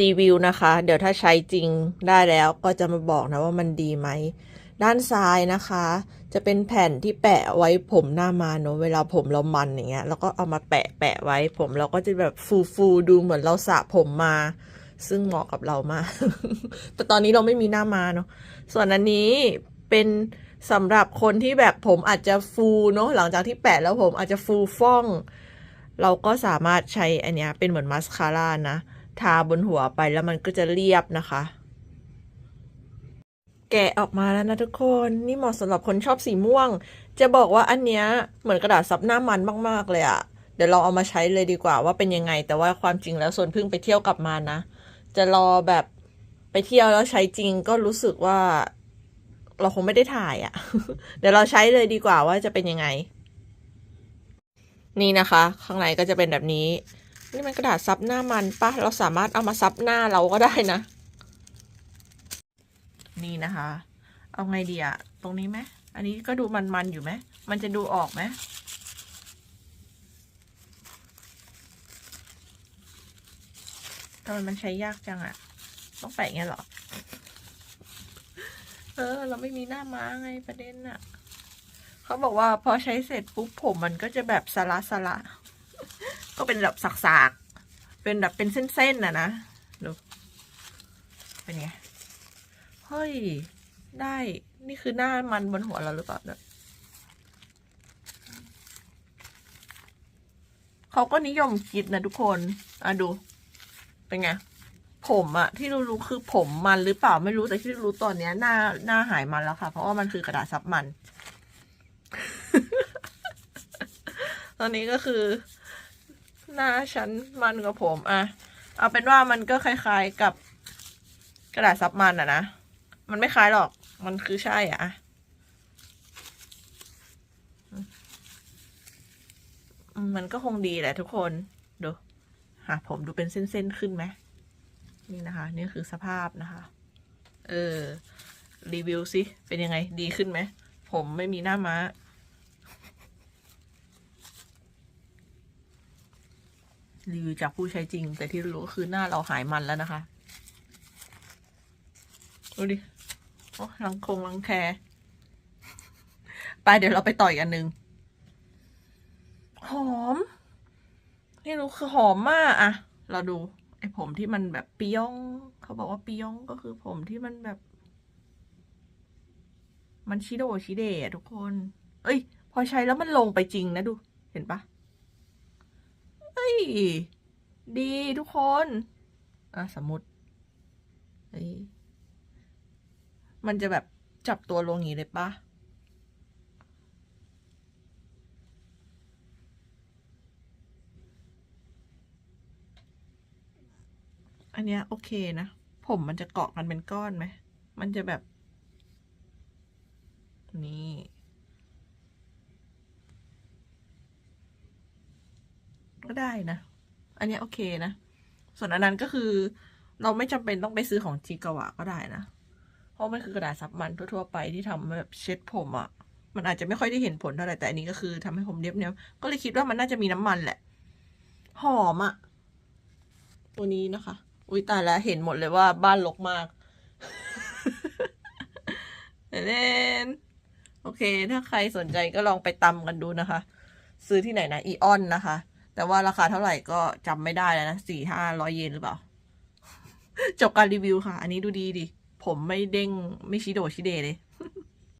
รีวิวนะคะ เดี๋ยวถ้าใช้จริงได้แล้วก็จะมาบอกนะว่ามันดีไหม ด้านซ้ายนะคะ จะเป็นแผ่นที่แปะไว้ผมหน้ามาเนอะเวลาผมเรามันอย่างเงี้ยแล้วก็เอามาแปะแปะไว้ผมเราก็จะแบบฟูฟูดูเหมือนเราสระผมมา ซึ่งเหมาะกับเรามาก แต่ตอนนี้เราไม่มีหน้ามาเนาะส่วนอันนี้เป็นสำหรับคนที่แบบผมอาจจะฟูเนาะหลังจากที่แปะแล้วผมอาจจะฟูฟ่อง เราก็สามารถใช้อันเนี้ยเป็นเหมือนมาสคาร่านะ ทาบนหัวไปแล้วมันก็จะเรียบนะคะ แกะออกมาแล้วนะทุกคนนี่เหมาะสำหรับคนชอบสีม่วง จะบอกว่าอันเนี้ยเหมือนกระดาษซับหน้ามันมาก ๆ เลยอะเดี๋ยวเราเอามาใช้เลยดีกว่าว่าเป็นยังไง แต่ว่าความจริงแล้วส่วนเพิ่งไปเที่ยวกลับมานะ จะรอแบบไปเที่ยวแล้วใช้จริงก็รู้สึกว่า เราคงไม่ได้ถ่ายอะเดี๋ยวเราใช้เลยดีกว่าว่าจะเป็นยังไง นี่นะคะ ข้างในก็จะเป็นแบบนี้ นี่มันกระดาษซับหน้ามันปะเราสามารถเอามาซับหน้าเราก็ได้นะ นี่นะคะ เอาไงดีอะตรงนี้ไหมอันนี้ก็ดูมันๆอยู่ไหมมันจะดูออกไหมทำไมมันใช้ยากจังอะต้องแปะเงี้ยเหรอ เออ เราไม่มีหน้าม้าไงประเด็นอะเขาบอกว่าพอใช้เสร็จปุ๊บผมมันก็จะแบบสละสละ ก็เป็นแบบสักๆ เป็นแบบเป็นเส้นๆน่ะนะดูเป็นไง เฮ้ย ได้ นี่คือหน้ามันบนหัวเราหรือเปล่าเนี่ยเขาก็นิยมคิดนะทุกคน อะดู เป็นไง ผมอะที่รู้รู้คือผมมันหรือเปล่าไม่รู้แต่ที่รู้ตอนเนี้ยหน้าหน้าหายมันแล้วค่ะ เพราะว่ามันคือกระดาษซับมัน ตอนนี้ก็คือ หน้าฉันมันกับผมอะเอาเป็นว่ามันก็คล้ายๆกับกระดาษซับมันอะนะ มันไม่คล้ายหรอก มันคือใช่อะอืมมันก็คงดีแหละทุกคน ดูหาผมดูเป็นเส้นๆขึ้นไหม นี่นะคะ นี่คือสภาพนะคะ เออ รีวิวสิ เป็นยังไง ดีขึ้นไหม ผมไม่มีหน้าม้า รีวิวจากผู้ใช้จริง แต่ที่รู้คือหน้าเราหายมันแล้วนะคะดูดิโอ้รังคงรังแคไปเดี๋ยวเราไปต่อยอันหนึ่งหอม นี่รู้คือหอมมากอะเราดู ไอ้ผมที่มันแบบปิยอง เขาบอกว่าปิยองก็คือผมที่มันแบบ มันชิโดชิเดะทุกคน เอ้ย พอใช้แล้วมันลงไปจริงนะดู เห็นปะ ดีทุกคน อะ สมมติเอ้ยมันจะแบบจับตัวลงอย่างนี้เลยปะอันเนี้ยโอเคนะ ผมมันจะเกาะกันเป็นก้อนไหม มันจะแบบ นี่ ได้นะ อันนี้โอเคนะ ส่วนอันนั้นก็คือ เราไม่จำเป็นต้องไปซื้อของจิกาวะก็ได้นะ เพราะมันคือกระดาษซับมันทั่วๆไปที่ทำแบบเช็ดผมอะ่ะ มันอาจจะไม่ค่อยได้เห็นผลเท่าไหร่แต่อันนี้ก็คือทำให้ผมเรียบเนียก็เลยคิดว่ามันน่าจะมีน้ำมันแหละ หอมอะ่ะ ตัวนี้นะคะ อุ้ยตายแล้วเห็นหมดเลยว่าบ้านรกมากเล่นโอเค ถ้าใครสนใจก็ลองไปตำกันดูนะคะ ซื้อที่ไหนนะ อีออนนะคะ แต่ว่าราคาเท่าไหร่ก็จำไม่ได้แล้วนะสี่ห้าร้อยเยนหรือเปล่า จบการรีวิวค่ะ อันนี้ดูดีดิ ผมไม่เด้งไม่ชิโดชิเดเลย